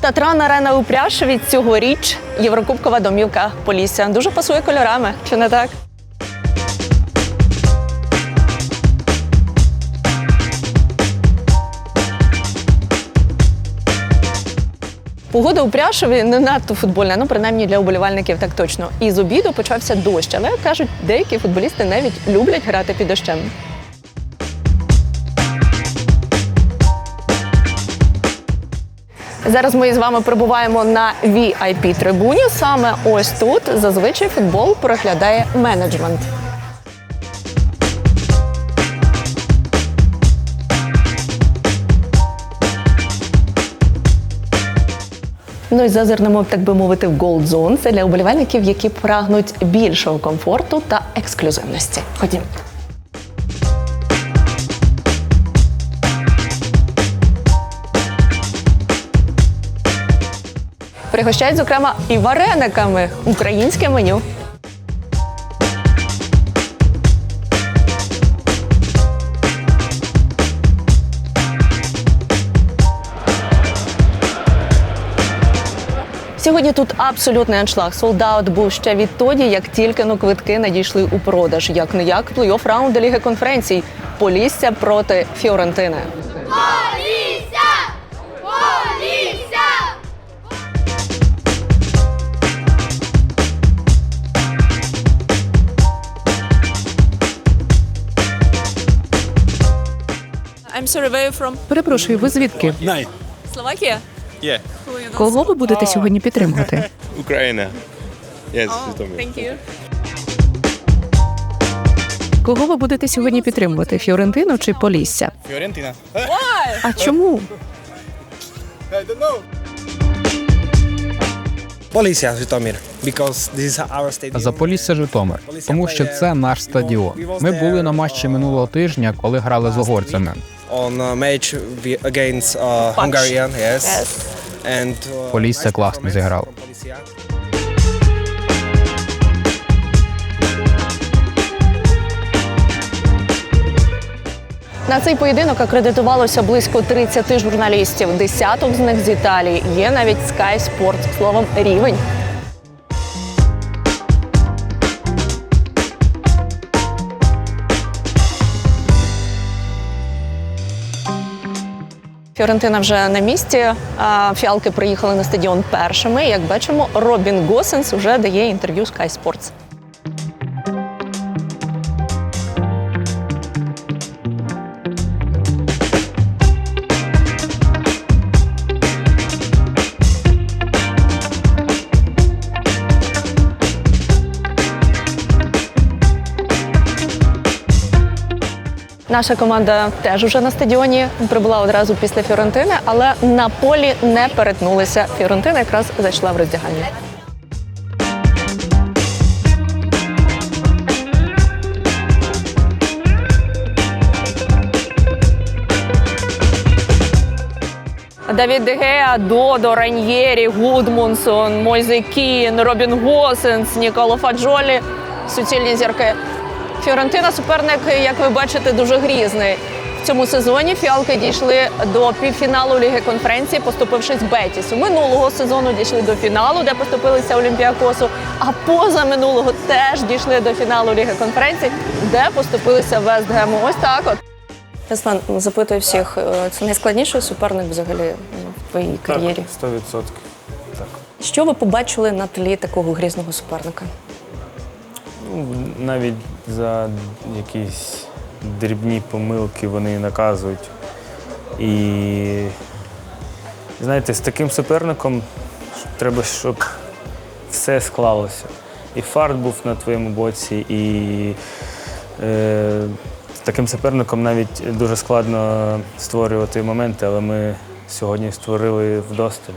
Татран Арена у Пряшеві цьогоріч Єврокубкова домівка Полісся. Дуже пасує кольорами, чи не так? Погода у Пряшеві не надто футбольна, ну принаймні для уболівальників так точно. І з обіду почався дощ, але кажуть, деякі футболісти навіть люблять грати під дощем. Зараз ми з вами перебуваємо на vip трибуні. Саме ось тут зазвичай футбол переглядає менеджмент. Ну і зазирнемо, так би мовити, в Gold Zone. Це для уболівальників, які прагнуть більшого комфорту та ексклюзивності. Ходім. Пригощають, зокрема, і варениками українське меню. Сьогодні тут абсолютний аншлаг. Солдаут був ще відтоді, як тільки но квитки надійшли у продаж. Як не як плей-офф раунду Ліги конференцій. Полісся проти Фіорентини. I'm sorry, where you from? Перепрошую, ви звідки? Nine. Словакія? Yeah. Кого ви будете сьогодні підтримувати? Ukraine. Yes, Житомир. Thank you. Кого ви будете сьогодні підтримувати? Фіорентину чи Полісся? Фіорентина. А чому? Полісся Житомир, because this is our stadium. Заполісся Житомир, тому що це наш стадіон. Ми були на матчі минулого тижня, коли грали з угорцями. On a match against uh, Hungarian, yes. And uh, Полісся класно зіграв. На цей поєдинок акредитувалося близько 30 журналістів. Десяток з них з Італії. Є навіть Sky Sports. Словом, рівень. Фіорентина вже на місці. Фіалки приїхали на стадіон першими. Як бачимо, Робін Госенс вже дає інтерв'ю Sky Sports. Наша команда теж уже на стадіоні прибула одразу після Фіорентини, але на полі не перетнулися. Фіорентина якраз зайшла в роздягальню. Давід Дегеа, Додо, Раньєрі, Гудмунсон, Мойзе Кін, Робін Госенс, Ніколо Фаджолі суцільні зірки. Фіорентина суперник, як ви бачите, дуже грізний. В цьому сезоні фіалки дійшли до півфіналу Ліги конференції, поступившись Бетісу. Минулого сезону дійшли до фіналу, де поступилися Олімпіакосу. А поза минулого теж дійшли до фіналу Ліги конференції, де поступилися Вестгему. Ось так от. Яслан, запитую всіх, е, це найскладніший суперник взагалі ну, в твоїй кар'єрі. 100%. Що ви побачили на тлі такого грізного суперника? Ну, навіть за якісь дрібні помилки вони наказують. І знаєте, з таким суперником треба, щоб все склалося. І фарт був на твоєму боці, і е, з таким суперником навіть дуже складно створювати моменти, але ми сьогодні створили вдосталь.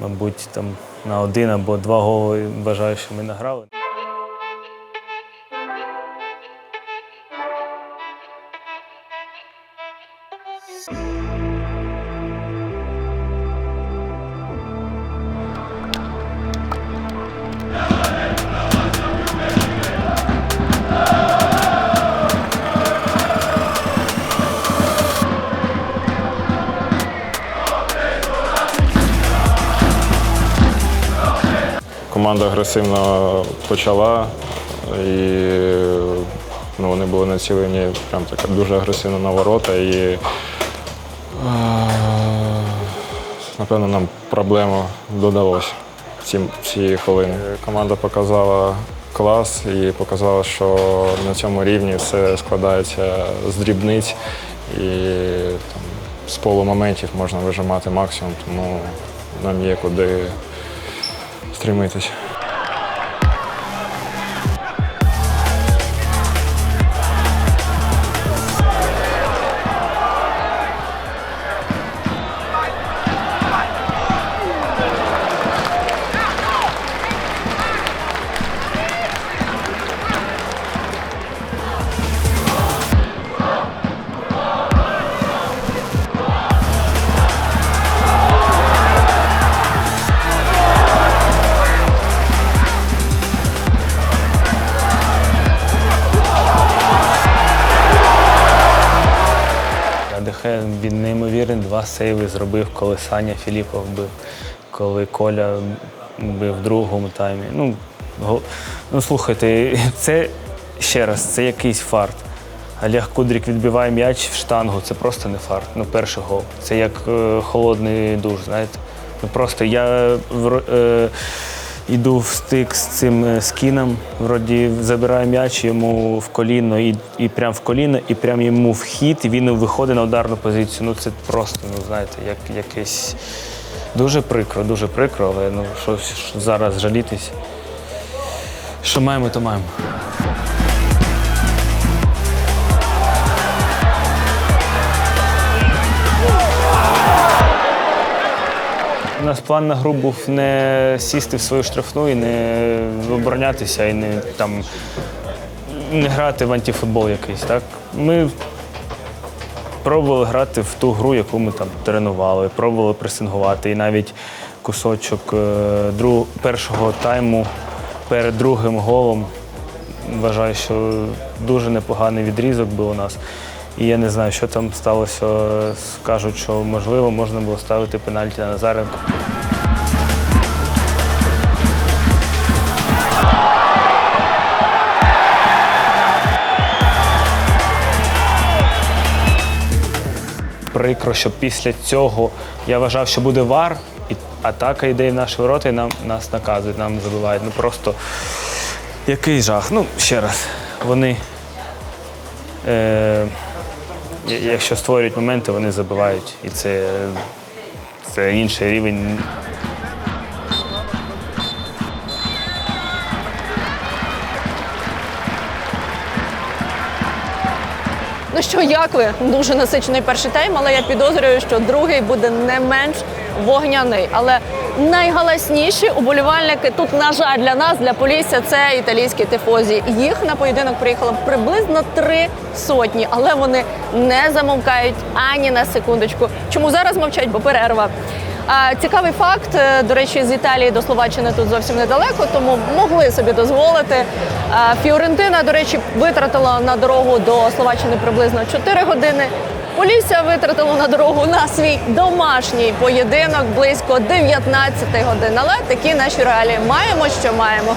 Мабуть, там на один або два голи вважаю, що ми награли. Команда агресивно почала, і ну, вони були націлені прям так дуже агресивно на ворота. І напевно, нам проблему додалось ці, ці хвилини. Команда показала клас і показала, що на цьому рівні все складається з дрібниць і там, з полумоментів можна вижимати максимум, тому нам є куди стремитись. Дехе він неймовірний, два сейви зробив, коли Саня Філіпов бив, коли Коля бив в другому таймі. Ну, ну слухайте, це ще раз, це якийсь фарт. Олег Кудрік відбиває м'яч в штангу, це просто не фарт. Ну, перший гол. Це як е, холодний душ, знаєте. Ну, просто я е, йду в стик з цим е, скіном, вроді забираю м'яч йому в коліно і, і прям в коліно, і прям йому в хід, і він виходить на ударну позицію. Ну це просто, ну знаєте, як якесь дуже прикро, дуже прикро, але ну що зараз жалітись. Що маємо, то маємо. Нас план на гру був не сісти в свою штрафну і не оборонятися, і не там не грати в антифутбол якийсь. Так? Ми пробували грати в ту гру, яку ми там тренували, пробували пресингувати. І навіть кусочок е, друг, першого тайму перед другим голом вважаю, що дуже непоганий відрізок був у нас. І я не знаю, що там сталося. Скажуть, що можливо можна було ставити пенальті на Назаренко. Прикро, що після цього я вважав, що буде вар, і атака йде в наші ворота, і нам, нас наказують, нам забивають. Ну просто який жах. Ну, ще раз, вони. Е, якщо створюють моменти, вони забивають. І це, це інший рівень. Ну що, як ви? Дуже насичений перший тайм, але я підозрюю, що другий буде не менш вогняний. Але найгаласніші уболівальники тут, на жаль, для нас, для Полісся, це італійські тифозі. Їх на поєдинок приїхало приблизно три сотні, але вони не замовкають ані на секундочку. Чому зараз мовчать? Бо перерва. Цікавий факт, е, до речі, з Італії до Словаччини тут зовсім недалеко, тому могли собі дозволити. Фіорентина, до речі, витратила на дорогу до Словаччини приблизно 4 години. Полісся витратило на дорогу на свій домашній поєдинок близько 19 годин. Але такі наші реалії маємо, що маємо.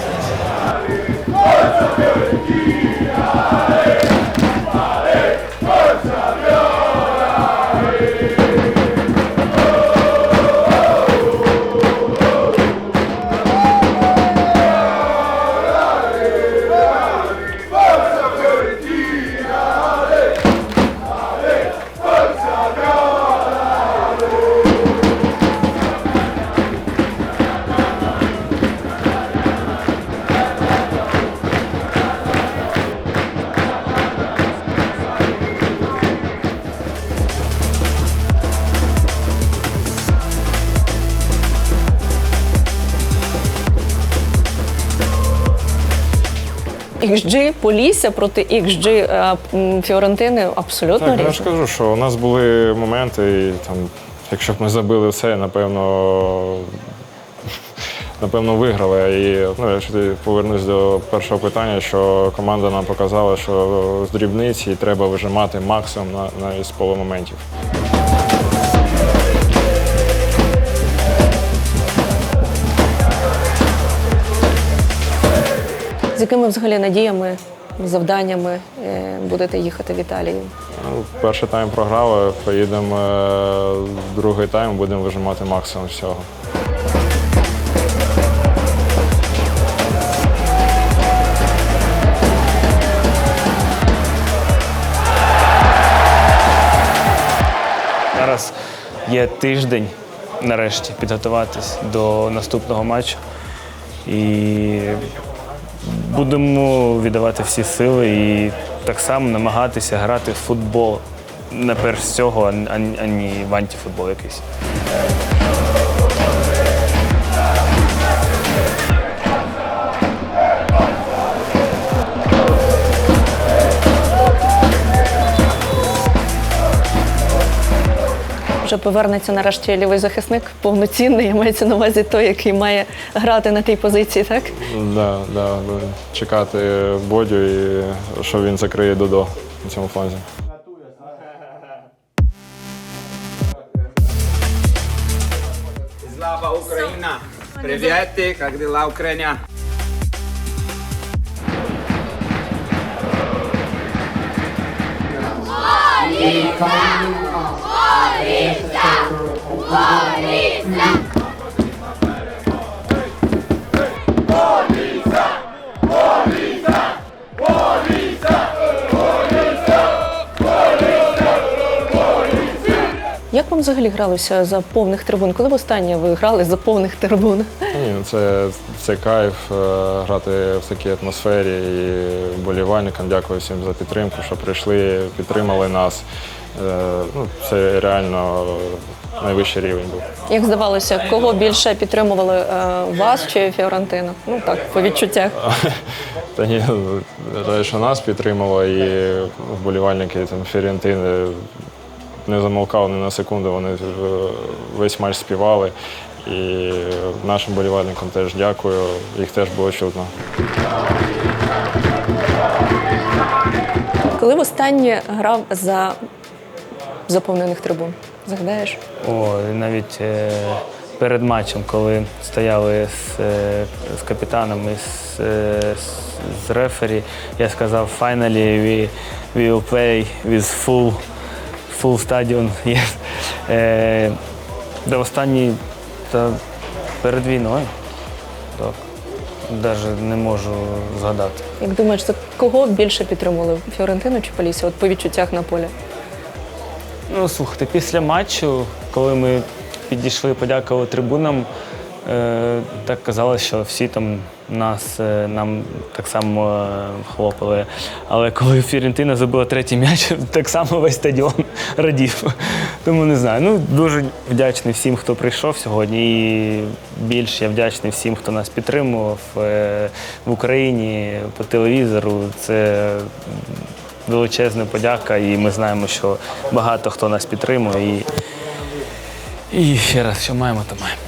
XG Полісся проти XG е, Фіорентини абсолютно Так, я ж кажу, що у нас були моменти, і там, якщо б ми забили все, напевно, напевно, виграли. І ну, якщо ти повернусь до першого питання, що команда нам показала, що з дрібниці треба вижимати максимум на, на із полумоментів. Якими взагалі надіями, завданнями е, будете їхати в Італію? Ну, перший тайм програли, поїдемо е, в другий тайм, будемо вижимати максимум всього. Зараз є тиждень нарешті підготуватись до наступного матчу. І будемо віддавати всі сили і так само намагатися грати в футбол. Не перш ані, ані в антифутбол якийсь. Вже повернеться нарешті лівий захисник, повноцінний, я мається на увазі той, який має грати на тій позиції, так? Да, да, чекати Бодю і що він закриє Додо на цьому фланзі. Слава Україна! Привіт, як дела Україна? Як вам взагалі гралося за повних трибун? Коли востаннє ви грали за повних трибун? Ні, це, це кайф е, грати в такій атмосфері і болівальникам. Дякую всім за підтримку, що прийшли, підтримали нас. Е, Ну, це реально найвищий рівень був. Як здавалося, кого більше підтримували е, вас чи Фіорентину? Ну так, по відчуттях. Та ні, що нас підтримало, і вболівальники там, Фірентини не замовкали ні на секунду, вони е, весь матч співали. І нашим болівальникам теж дякую, їх теж було чутно. Коли востаннє грав за заповнених трибун? Згадаєш? О, навіть е, перед матчем, коли стояли з, е, з капітаном і з, е, з, рефері, я сказав, finally we, we will play with full, full stadium. Yes. Е, де останній та перед війною. Так. Навіть не можу згадати. Як думаєш, за кого більше підтримували? Фіорентину чи Полісі? От по відчуттях на полі? Ну, слухайте, після матчу, коли ми підійшли, подякували трибунам, е, так казали, що всі там нас е, нам так само е, хлопали. Але коли Фірентина забила третій м'яч, так само весь стадіон радів. Тому не знаю. Ну, дуже вдячний всім, хто прийшов сьогодні. І більш я вдячний всім, хто нас підтримував е, в Україні по телевізору. Це величезна подяка, і ми знаємо, що багато хто нас підтримує. І, і ще раз, що маємо, то маємо.